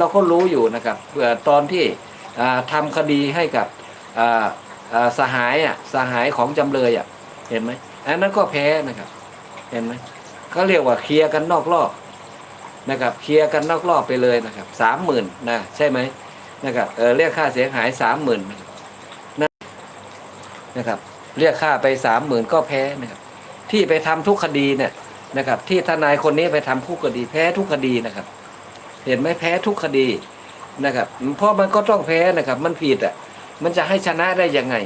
เราก็รู้อยู่นะครับเอ่อตอนที่อ่าทำคดีให้กับสหายอะสหายของจำเลยอะเห็นไหมอันนั้นก็แพ้นะครับ เห็นไหมเขาเรียกว่าเคลียร์กันนอกรอบนะครับเคลียร์กันนอกรอบไปเลยนะครับสามหมื่นนะใช่ไหมนะครับเออเรียกค่าเสียหายสามหมื่นนะครับ เรียกค่าไปสามหมื่นก็แพ้นะครับ ที่ไปทำทุกคดีเนี่ยนะครับ ที่ทนายคนนี้ไปทำทุกคดีแพ้ทุกคดีนะครับ เห็นไหมแพ้ทุกคดีนะครับเพราะมันก็ต้องแพ้นะครับ มันผิดอะมันจะให้ชนะได้ยังไง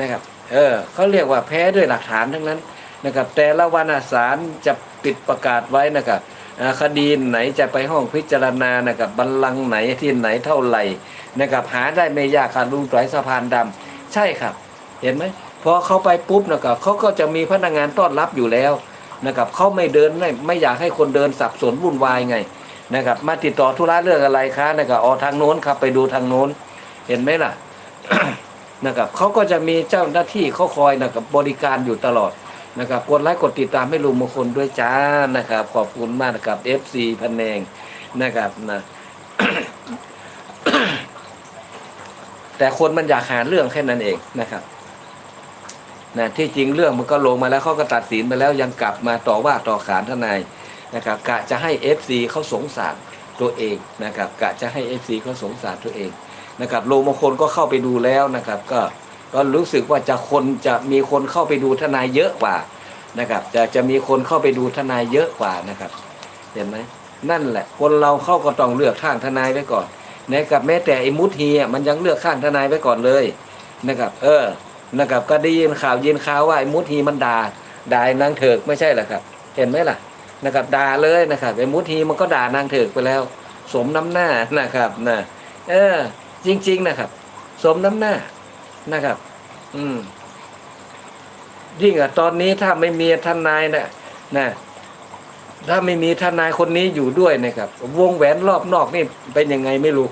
นะครับ เออเขาเรียกว่าแพ้ด้วยหลักฐานทั้งนั้นนะครับ แต่ละวันอะศาลจะปิดประกาศไว้นะครับคดีไหนจะไปห้องพิจารณานะครับบัลลังก์ไหนที่ไหนเท่าไหร่นะครับหาได้ไม่ยากค่ะลุงต่อยสะพานดำใช่ครับ เห็นไหมพอเขาไปปุ๊บนะครับเขาก็จะมีพนักงานต้อนรับอยู่แล้วนะครับเขาไม่เดินไม่ไม่อยากให้คนเดินสับสนวุ่นวายไง นะครับ มาติดต่อธุระเรื่องอะไรคะนะครับออทางโน้นครับไปดูทางโน้น เห็นไหมล่ะนะครับเขาก็จะมีเจ้าหน้าที่เขาคอยนะครับบริการอยู่ตลอดนะครับกดไลค์กดติดตามให้ลุงมงคลด้วยจ้านะครับ ขอบคุณมากนะครับ FC พันแนงนะครับนะแต่คนมันอยากหาเรื่องแค่นั้นเองนะครับนะที่จริงเรื่องมันก็ลงมาแล้วเขาก็ตัดสินไปแล้วยังกลับมาต่อว่าต่อขานทนาย นะครับกะจะให้ FC เขาสงสารตัวเองนะครับกะจะให้ FC เขาสงสารตัวเองนะครับโลมงคลก็เข้าไปดูแล้วนะครับ ก็ก็รู้สึกว่าจะคนจะมีคนเข้าไปดูทนายเยอะกว่านะครับจะจะมีคนเข้าไปดูทนายเยอะกว่านะครับ เห็นไหมนั่นแหละ คนเราเข้าก็ต้องเลือกข้างทนายไว้ก่อนนะครับแม้แต่ไอ้มุทีอะมันยังเลือกข้างทนายไว้ก่อนเลยนะครับ เออนะครับก็ได้ยินข่าวยินข่าวว่าไอ้มุทีมันด่าด่านางเถิกไม่ใช่เหรอครับ เห็นไหมล่ะ นะครับด่าเลยนะครับไอ้มุทีมันก็ด่านางเถิกไปแล้ว สมน้ำหน้านะครับนะเออ จริง ๆ นะครับ สมน้ำหน้านะครับ อืมยิ่งอะตอนนี้ถ้าไม่มีทนายนะนะถ้าไม่มีทนายคนนี้อยู่ด้วยนะครับ วงแหวนรอบนอกนี่เป็นยังไงไม่รู้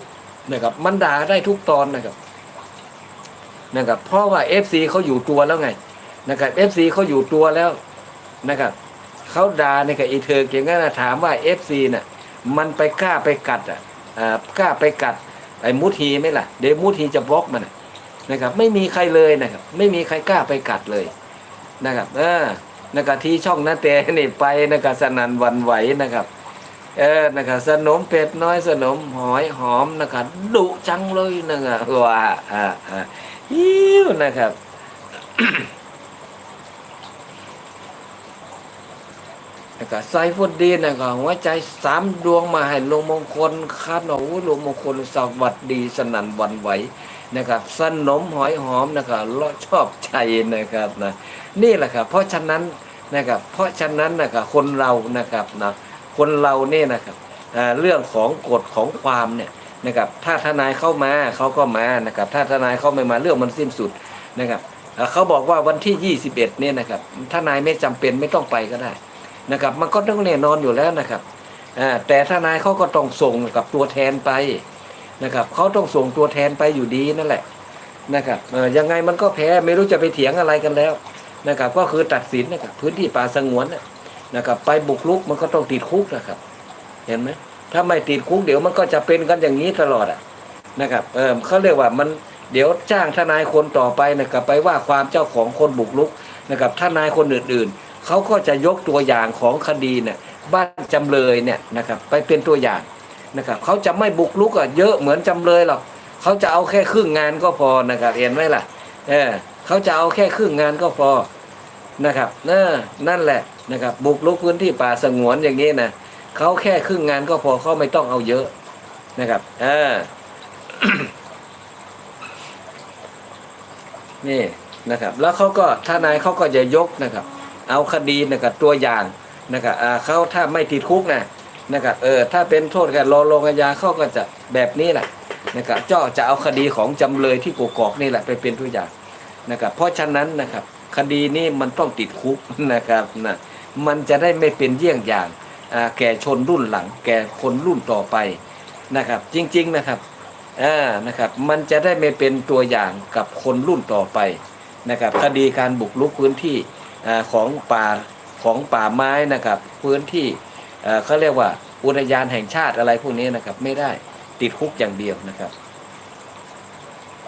นะครับ มันด่าได้ทุกตอนนะครับ นะครับ เพราะว่าเอฟซีเขาอยู่ตัวแล้วไง นะครับเอฟซีเขาอยู่ตัวแล้วนะครับ เขาด่าในกับอีเธอเก่งก็นะถามว่าเอฟซีน่ะมันไปกล้าไปกัดอะอ่ากล้าไปกัดไอ้มุทีไหมล่ะเดี๋ยวมุทีจะบล็อกมันนะครับ ไม่มีใครเลยนะครับ ไม่มีใครกล้าไปกัดเลยนะครับเออนะครับที่ช่องนาเตนี่ไปนะครับสนันวันไหวนะครับเออนะครับสนมเป็ดน้อยสนมหอยหอมนะครับดุจังเลยนะครับว่าอ่าอ่าฮิวนะครับ นะครับไซฟุดดีนะครับหัวใจสามดวงมาให้ลงมงคลคาหนูลงมงคลสวัสดีสนั่นวันไหวนะครับสนมหอยหอมนะครับเลาะชอบใจนะครับนะนี่แหละครับเพราะฉะนั้นนะครับเพราะฉะนั้นนะครับคนเรานะครับนะคนเราเนี่ยนะครับเรื่องของกฎของความเนี่ยนะครับถ้าทนายเข้ามาเขาก็มานะครับถ้าทนายเข้าไม่มาเรื่องมันสิ้นสุดนะครับเขาบอกว่าวันที่ 21เนี่ยนะครับทนายไม่จำเป็นไม่ต้องไปก็ได้ นะครับ มันก็ต้องแน่นอนอยู่แล้วนะครับแต่ทนายเขาก็ต้องส่งกับตัวแทนไปนะครับเขาต้องส่งตัวแทนไปอยู่ดีนั่นแหละนะครับเอ่อยังไงมันก็แพ้ไม่รู้จะไปเถียงอะไรกันแล้วนะครับ ก็คือตัดสินนะครับพื้นที่ป่าสงวนนะนะครับ ไปบุกรุกมันก็ต้องติดคุกนะครับ เห็นไหมถ้าไม่ติดคุกเดี๋ยวมันก็จะเป็นกันอย่างนี้ตลอดอะนะครับเออเขาเรียกว่ามันเดี๋ยวจ้างทนายคนต่อไปนะครับ ไปว่าความเจ้าของคนบุกรุกนะครับทนายคนอื่นๆ เขาก็จะยกตัวอย่างของคดีเนี่ยบ้านจำเลยเนี่ยนะครับไปเป็นตัวอย่างนะครับเขาจะไม่บุกลุกอะเยอะเหมือนจำเลยหรอกเขาจะเอาแค่ครึ่งงานก็พอนะครับเห็นไหมล่ะเออเขาจะเอาแค่ครึ่งงานก็พอนะครับเออนั่นแหละนะครับบุกลุกพื้นที่ป่าสงวนอย่างนี้นะเขาแค่ครึ่งงานก็พอเขาไม่ต้องเอาเยอะนะครับเออนี่นะครับ แล้วเขาก็ทนายเขาก็จะยกนะครับ เอาคดีนะครับตัวอย่างนะครับเขาถ้าไม่ติดคุกนะนะครับเออถ้าเป็นโทษกันรอลงอาญาเขาก็จะแบบนี้แหละนะครับเจ้าจะเอาคดีของจำเลยที่กกอกนี่แหละไปเป็นตัวอย่างนะครับเพราะฉะนั้นนะครับคดีนี้มันต้องติดคุกนะครับนะมันจะได้ไม่เป็นเยี่ยงอย่างแก่ชนรุ่นหลัง แก่คนรุ่นต่อไปนะครับจริงๆนะครับอ่านะครับมันจะได้ไม่เป็นตัวอย่างกับคนรุ่นต่อไปนะครับคดีการบุกรุกพื้นที่ ของป่าของป่าไม้นะครับ พื้นที่เอ่อเขาเรียกว่าอุทยานแห่งชาติอะไรพวกนี้นะครับ ไม่ได้ติดคุกอย่างเดียวนะครับ